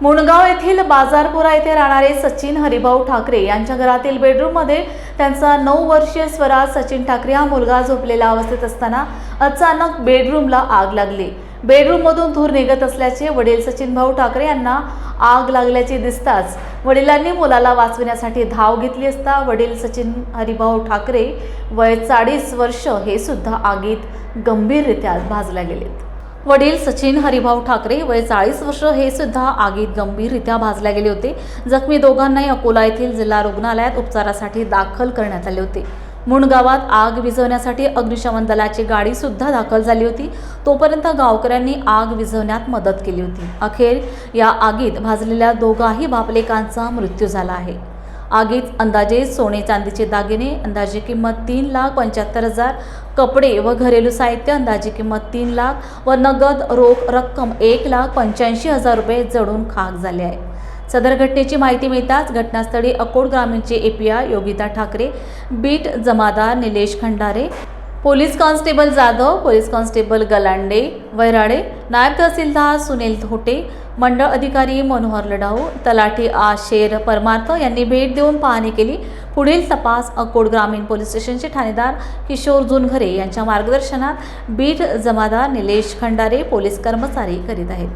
मुणगाव येथील बाजारपुरा येथे राहणारे सचिन हरिभाऊ ठाकरे यांच्या घरातील बेडरूममध्ये त्यांचा नऊ वर्षीय स्वराज सचिन ठाकरे हा मुलगा झोपलेला अवस्थेत असताना अचानक बेडरूमला आग लागली. बेडरूममधून धूर निघत असल्याचे वडील सचिन भाऊ ठाकरे यांना आग लागल्याचे दिसताच वडिलांनी मुलाला वाचविण्यासाठी धाव घेतली असता वडील सचिन हरिभाऊ ठाकरे वय चाळीस वर्ष हे सुद्धा आगीत गंभीररित्या भाजल्या गेलेत. वडील सचिन हरिभाऊ ठाकरे वय चाळीस वर्ष हे सुद्धा आगीत गंभीररित्या भाजल्या गेले होते. जखमी दोघांनाही अकोला येथील जिल्हा रुग्णालयात उपचारासाठी दाखल करण्यात आले होते. मुणगावात आग विझवण्यासाठी अग्निशमन दलाची गाडी सुद्धा दाखल झाली होती. तोपर्यंत गावकऱ्यांनी आग विझवण्यात मदत केली होती. अखेर या आगीत भाजलेल्या दोघाही बापलेकांचा मृत्यू झाला आहे. आगीत अंदाजे सोने चांदीचे दागिने अंदाजे किंमत तीन लाख पंच्याहत्तर हजार. कपडे व घरेलू साहित्य अंदाजे किंमत तीन लाख. व नगद रोख रक्कम एक लाख पंच्याऐंशी हजार रुपये जडून खाक झाले आहे. सदर घटनेची माहिती मिळताच घटनास्थळी अकोट ग्रामीणचे एपीआय योगिता ठाकरे बीट जमादार Nilesh Khandare police constable Jadhav police constable Galande Vairade नायब तहसीलदार सुनील धोटे मंडळ अधिकारी मनोहर लढाऊ तलाठी आ शेर परमार्थ यांनी भेट देऊन पाहणी केली. पुढील तपास अकोट ग्रामीण पोलीस स्टेशनचे ठाणेदार किशोर जुनघरे यांच्या मार्गदर्शनात बीट जमादार निलेश खंडारे पोलीस कर्मचारी करीत आहेत.